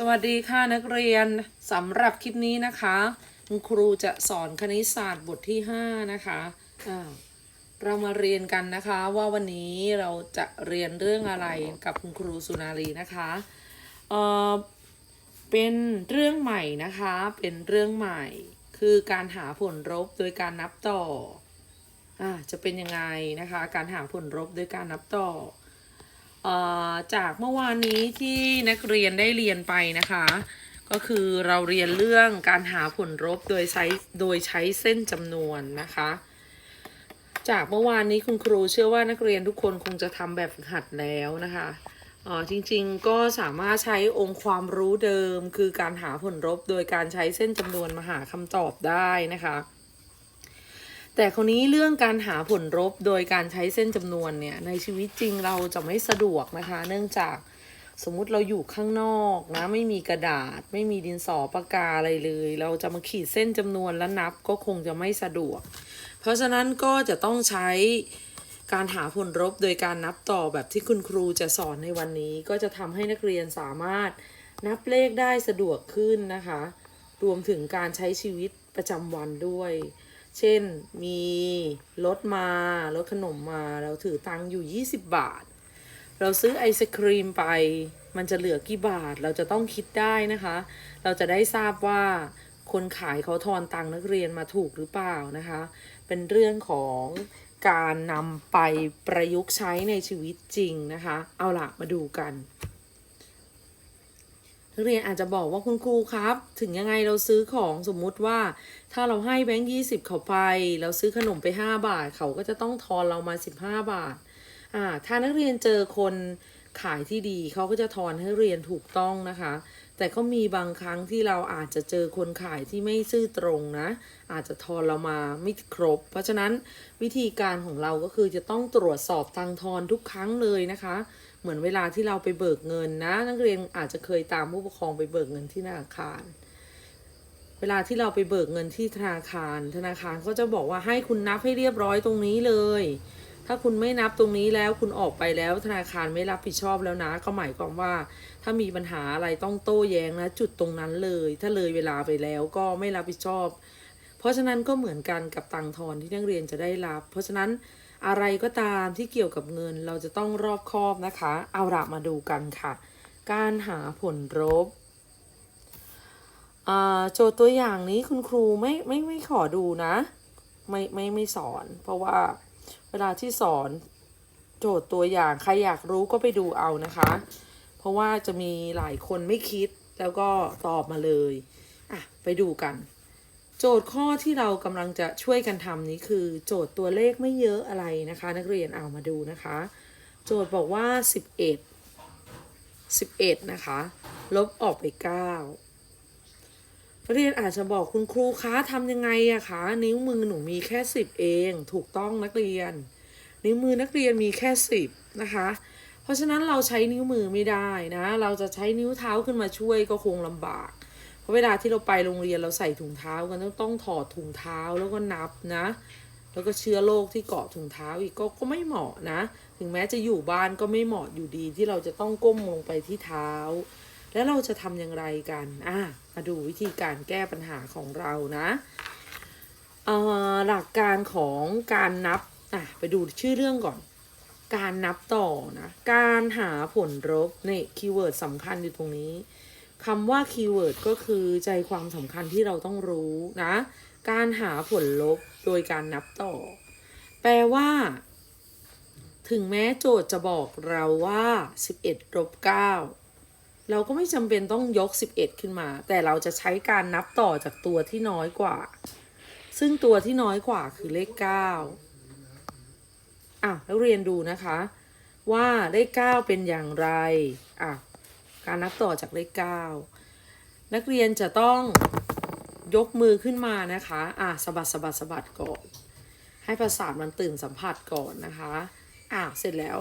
สวัสดีค่ะนักเรียนสำหรับคลิปนี้นะคะคุณครูจะสอนคณิตศาสตร์บทที่ 5 นะคะอ่าเรามาเรียนกันนะคะว่าวันนี้เราจะเรียนเรื่องอะไรกับคุณครูสุนารีนะคะเเป็นเรื่องใหม่นะคะเป็นเรื่องใหม่ คือการหาผลลบโดยการนับต่ออจะเป็นยังไงนะคะ การหาผลลบโดยการนับต่อ จากเมื่อวานนี้ที่นักเรียนได้เรียนไปนะคะ ก็คือเราเรียนเรื่องการหาผลลบโดยใช้โดยใช้เส้นจำนวนนะคะ จากเมื่อวานนี้คุณครูเชื่อว่านักเรียนทุกคนคงจะทำแบบฝึกหัดแล้วนะคะอ่อจริงๆก็สามารถใช้องค์ความรู้เดิม คือการหาผลลบโดยการใช้เส้นจำนวนมาหาคำตอบได้นะคะ แต่คนนี้เรื่องการหาผลลบโดยการใช้เส้นจำนวนเนี่ยในชีวิตจริงเราจะไม่สะดวกนะคะ เนื่องจากสมมุติเราอยู่ข้างนอกนะ ไม่มีกระดาษ ไม่มีดินสอปากกาอะไรเลย เราจะมาขีดเส้นจำนวนแล้วนับก็คงจะไม่สะดวก เพราะฉะนั้นก็จะต้องใช้การหาผลลบโดยการนับต่อแบบที่คุณครูจะสอนในวันนี้ ก็จะทำให้นักเรียนสามารถนับเลขได้สะดวกขึ้นนะคะ รวมถึงการใช้ชีวิตประจำวันด้วย เช่นมีรถมารถขนมมาเราถือตังค์อยู่ 20 บาท เราซื้อไอศครีมไป มันจะเหลือกี่บาทเราจะต้องคิดได้นะคะ เราจะได้ทราบว่าคนขายเขาทอนตังค์นักเรียนมาถูกหรือเปล่านะคะ เป็นเรื่องของการนำไปประยุกต์ใช้ในชีวิตจริงนะคะ เอาล่ะมาดูกัน นักเรียนอาจจะบอกว่าคุณครูครับ ถึงยังไงเราซื้อของสมมุติว่า ถ้าเราให้แบงค์ยี่สิบเขาไป เราซื้อขนมไปห้าบาท เขาก็จะต้องทอนเรามาสิบห้าบาทอ่าถ้านักเรียนเจอคนขายที่ดีเขาก็จะทอนให้เรียนถูกต้องนะคะ แต่ก็มีบางครั้งที่เราอาจจะเจอคนขายที่ไม่ซื่อตรงนะ อาจจะทอนเรามาไม่ครบ เพราะฉะนั้นวิธีการของเราก็คือจะต้องตรวจสอบตังทอนทุกครั้งเลยนะคะ เหมือนเวลาที่เราไปเบิกเงินนะ นักเรียนอาจจะเคยตามผู้ปกครองไปเบิกเงินที่ธนาคาร เวลาที่เราไปเบิกเงินที่ธนาคาร ธนาคารก็จะบอกว่าให้คุณนับให้เรียบร้อยตรงนี้เลย ถ้าคุณไม่นับตรงนี้แล้วคุณออกไปแล้ว ธนาคารไม่รับผิดชอบแล้วนะ ก็หมายความว่า ถ้ามีปัญหาอะไรต้องโต้แย้งนะจุดตรงนั้นเลย ถ้าเลยเวลาไปแล้วก็ไม่รับผิดชอบ เพราะฉะนั้นก็เหมือนกันกับตังค์ทอนที่นักเรียนจะได้รับ เพราะฉะนั้น อะไรก็ตามที่เกี่ยวกับเงินเราจะต้องรอบคอบนะคะ เอาละมาดูกันค่ะ การหาผลลบอ่าโจทย์ตัวอย่างนี้คุณครูไม่ไม่ไม่ขอดูนะ ไม่ไม่ไม่สอน เพราะว่าเวลาที่สอนโจทย์ตัวอย่างใครอยากรู้ก็ไปดูเอานะคะ เพราะว่าจะมีหลายคนไม่คิดแล้วก็ตอบมาเลย อะ ไปดูกัน โจทย์ข้อที่เรากำลังจะช่วยกันทำนี้คือ โจทย์ตัวเลขไม่เยอะอะไรนะคะ นักเรียนเอามาดูนะคะ โจทย์บอกว่า 11 11 นะคะ ลบออกไป 9 นักเรียนอาจจะบอกคุณครูคะทำยังไงอะคะ นิ้วมือหนูมีแค่ 10 เองถูกต้องนักเรียน นิ้วมือนักเรียนมีแค่ 10 นะคะ เพราะฉะนั้นเราใช้นิ้วมือไม่ได้นะ เราจะใช้นิ้วเท้าขึ้นมาช่วยก็คงลำบาก ราะเวลาที่เราไปโรงเรียนเราใส่ถุงเท้ากันต้องต้องถอดถุงเท้าแล้วก็นับนะ แล้วก็เชื้อโรคที่เกาะถุงเท้าอีกก็ก็ไม่เหมาะนะ ถึงแม้จะอยู่บ้านก็ไม่เหมาะอยู่ดีที่เราจะต้องก้มลงไปที่เท้า แล้วเราจะทำอย่างไรกันอะมาดูวิธีการแก้ปัญหาของเรานะเอ่อหลักการของการนับอะไปดูชื่อเรื่องก่อนการนับต่อนะ การหาผลลบนี่คีย์เวิร์ดสำคัญอยู่ตรงนี้ คำว่าคีย์เวิร์ดก็คือใจความสำคัญที่เราต้องรู้นะ การหาผลลบโดยการนับต่อ แปลว่า ถึงแม้โจทย์จะบอกเราว่า 11ลบ9เราก็ไม่จำเป็นต้องยก 11 ขึ้นมา แต่เราจะใช้การนับต่อจากตัวที่น้อยกว่า ซึ่งตัวที่น้อยกว่าคือเลข 9อะแล้วเรียนดูนะคะ ว่าเลข 9 เป็นอย่างไรอะ การนับต่อจากเลข 9 นักเรียนจะต้องยกมือขึ้นมานะคะ อะสะบัดสะบัดสะบัดก่อน ให้ประสาทมันตื่นสัมผัสก่อนนะคะ อะเสร็จแล้ว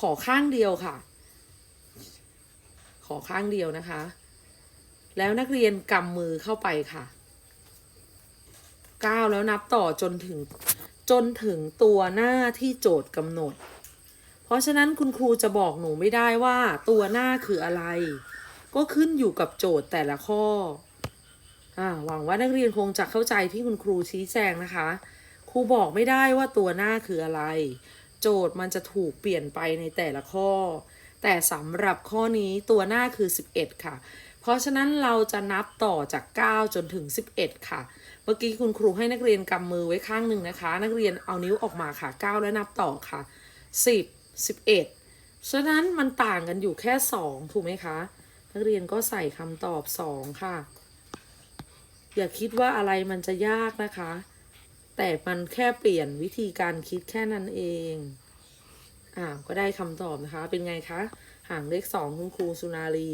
ขอข้างเดียวค่ะ ขอข้างเดียวนะคะ แล้วนักเรียนกำมือเข้าไปค่ะก้าวแล้วนับต่อจนถึงจนถึงตัวหน้าที่โจทย์กำหนด เพราะฉะนั้นคุณครูจะบอกหนูไม่ได้ว่าตัวหน้าคืออะไร ก็ขึ้นอยู่กับโจทย์แต่ละข้ออ่าหวังว่านักเรียนคงจะเข้าใจที่คุณครูชี้แจงนะคะ ครูบอกไม่ได้ว่าตัวหน้าคืออะไร โจทย์มันจะถูกเปลี่ยนไปในแต่ละข้อ แต่สำหรับข้อนี้ตัวหน้าคือ 11 ค่ะ เพราะฉะนั้นเราจะนับต่อจาก 9 จนถึง 11 ค่ะ เมื่อกี้คุณครูให้นักเรียนกำมือไว้ข้างหนึ่งนะคะ นักเรียนเอานิ้วออกมาค่ะ 9 แล้วนับต่อค่ะ 10 11ฉะนั้นมันต่างกันอยู่แค่2ถูกไหมคะ นักเรียนก็ใส่คำตอบ2ค่ะ อย่าคิดว่าอะไรมันจะยากนะคะ แต่มันแค่เปลี่ยนวิธีการคิดแค่นั้นเอง อ่าก็ได้คำตอบนะคะ เป็นไงคะ หางเลขสองคุณครูสุนารี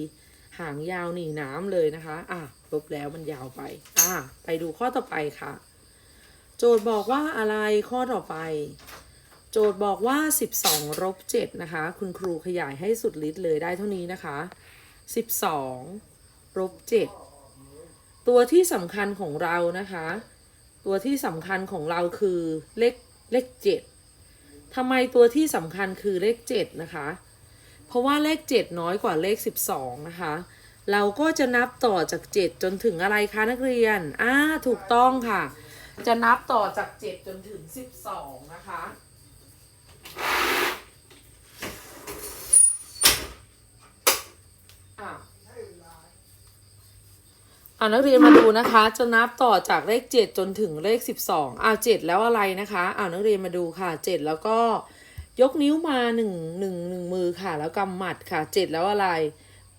หางยาวหนีน้ำเลยนะคะ อะลบแล้วมันยาวไป อะไปดูข้อต่อไปค่ะ โจทย์บอกว่าอะไรข้อต่อไป โจทย์บอกว่า 12ลบ7นะคะ คุณครูขยายให้สุดฤทธิ์เลยได้เท่านี้นะคะ 12ลบ7ตัวที่สำคัญของเรานะคะ ตัวที่สำคัญของเราคือเลขเลข7ทำไมตัวที่สำคัญคือเลข7นะคะ เพราะว่าเลข 7 น้อยกว่าเลข 12 นะคะ เราก็จะนับต่อจาก 7 จนถึงอะไรคะนักเรียนอ่าถูกต้องค่ะ จะนับต่อจาก 7 จนถึง 12 นะคะ อ่านักเรียนมาดูนะคะ จะนับต่อจากเลข7จนถึงเลข12อ่า7แล้วอะไรนะคะอ่านักเรียนมาดูค่ะ7แล้วก็ยกนิ้วมา1 1 1มือค่ะ แล้วกำหมัดค่ะ7แล้วอะไร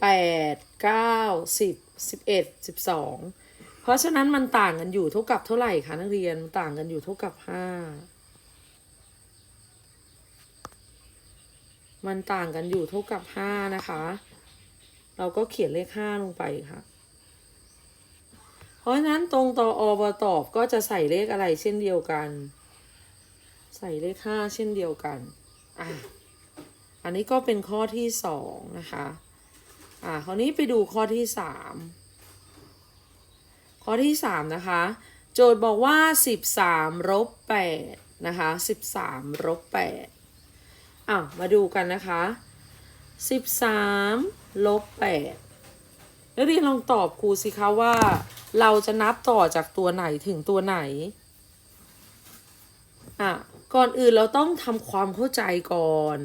8 9 10 11 12เพราะฉะนั้นมันต่างกันอยู่เท่ากับเท่าไหร่คะนักเรียนมันต่างกันอยู่เท่ากับ5มันต่างกันอยู่เท่ากับ5นะคะ เราก็เขียนเลข5ลงไปค่ะ เพราะฉะนั้นตรงต่ออบตอบก็จะใส่เลขอะไรเช่นเดียวกัน ใส่เลข5เช่นเดียวกันอะอันนี้ก็เป็นข้อที่สองนะคะ อ่า คราวนี้ไปดูข้อที่สามข้อที่สามนะคะ โจทย์บอกว่าสิบสามลบแปดนะคะสิบสามลบแปดอ้าวมาดูกันนะคะสิบสาม ลบแปดนักเรียนลองตอบครูสิคะว่า เราจะนับต่อจากตัวไหนถึงตัวไหน อะ ก่อนอื่นเราต้องทำความเข้าใจก่อน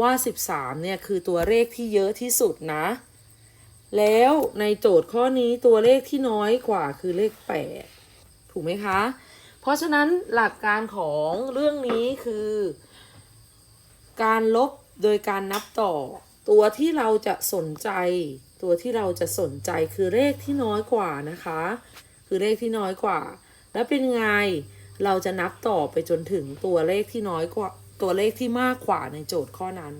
ว่า 13 เนี่ย คือตัวเลขที่เยอะที่สุดนะ แล้วในโจทย์ข้อนี้ตัวเลขที่น้อยกว่าคือเลข 8 ถูกไหมคะ เพราะฉะนั้นหลักการของเรื่องนี้คือ การลบโดยการนับต่อ ตัวที่เราจะสนใจ ตัวที่เราจะสนใจคือเลขที่น้อยกว่านะคะ คือเลขที่น้อยกว่า แล้วเป็นไงเราจะนับต่อไปจนถึงตัวเลขที่น้อยกว่า ตัวเลขที่มากกว่าในโจทย์ข้อนั้น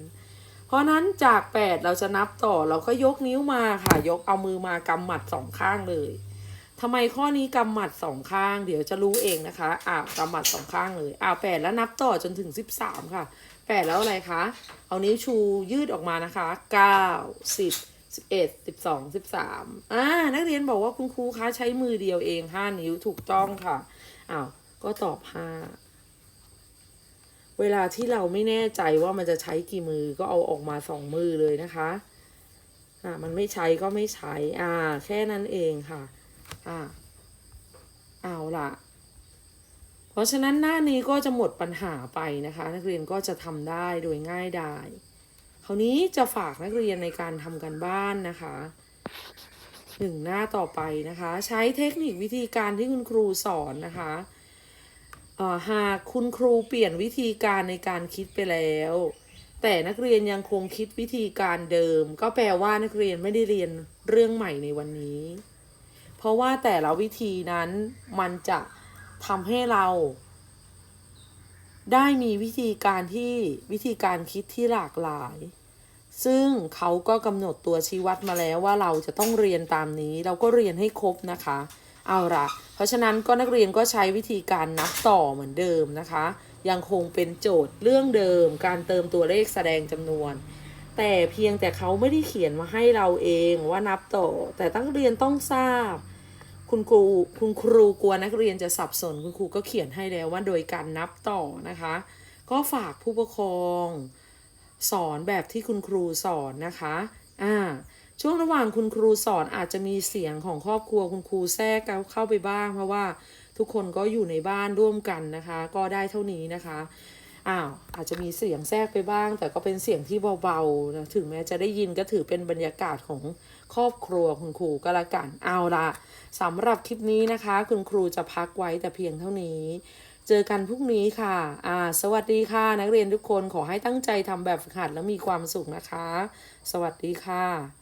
เพราะนั้นจาก 8 เราจะนับต่อเราก็ยกนิ้วมาค่ะ ยกเอามือมากำหมัดสองข้างเลยทำไมข้อนี้กำหมัดสองข้าง เดี๋ยวจะรู้เองนะคะอ่ากำหมัดสองข้างเลยอ่าแปดแล้วนับต่อจนถึง 13 ค่ะ 8แล้วอะไรคะ เอานิ้วชูยืดออกมานะคะ9 10 11 12 13อ่า นักเรียนบอกว่าคุณครูคะใช้มือเดียวเอง5นิ้วถูกต้องค่ะ อ้าว ก็ตอบ5เวลาที่เราไม่แน่ใจว่ามันจะใช้กี่มือก็เอาออกมาสองมือเลยนะคะ อ่า มันไม่ใช้ก็ไม่ใช้ อ่า แค่นั้นเองค่ะ อ่า เอาล่ะ เพราะฉะนั้นหน้านี้ก็จะหมดปัญหาไปนะคะ นักเรียนก็จะทำได้โดยง่ายดายคราวนี้จะฝากนักเรียนในการทำกันบ้านนะคะหนึ่งหน้าต่อไปนะคะ ใช้เทคนิควิธีการที่คุณครูสอนนะคะหากคุณครูเปลี่ยนวิธีการในการคิดไปแล้ว แต่นักเรียนยังคงคิดวิธีการเดิม ก็แปลว่านักเรียนไม่ได้เรียนเรื่องใหม่ในวันนี้ เพราะว่าแต่ละวิธีนั้นมันจะ ทำให้เรา ได้มีวิธีการที่วิธีการคิดที่หลากหลาย ซึ่งเขาก็กำหนดตัวชี้วัดมาแล้วว่าเราจะต้องเรียนตามนี้ เราก็เรียนให้ครบนะคะ เอาละเพราะฉะนั้นก็นักเรียนก็ใช้วิธีการนับต่อเหมือนเดิมนะคะ ยังคงเป็นโจทย์เรื่องเดิม การเติมตัวเลขแสดงจำนวนแต่เพียงแต่เขาไม่ได้เขียนมาให้เราเองว่านับต่อ แต่นักเรียนต้องทราบ คุณครูคุณครูกลัวนักเรียนจะสับสนคุณครูก็เขียนให้แล้วว่าโดยการนับต่อนะคะ ก็ฝากผู้ปกครอง สอนแบบที่คุณครูสอนนะคะอ่าช่วงระหว่างคุณครูสอนอาจจะมีเสียงของครอบครัวคุณครูแทรกเข้าไปบ้าง เพราะว่าทุกคนก็อยู่ในบ้านร่วมกันนะคะ ก็ได้เท่านี้นะคะ อ้าวอาจจะมีเสียงแทรกไปบ้าง แต่ก็เป็นเสียงที่เบาๆนะถึงแม้จะได้ยินก็ถือเป็นบรรยากาศของครอบครัวคุณครูก็แล้วกันเอาละสำหรับคลิปนี้นะคะ คุณครูจะพักไว้แต่เพียงเท่านี้ เจอกันพรุ่งนี้ค่ะอ่าสวัสดีค่ะ นักเรียนทุกคนขอให้ตั้งใจทำแบบฝึกหัดแล้วมีความสุขนะคะ สวัสดีค่ะ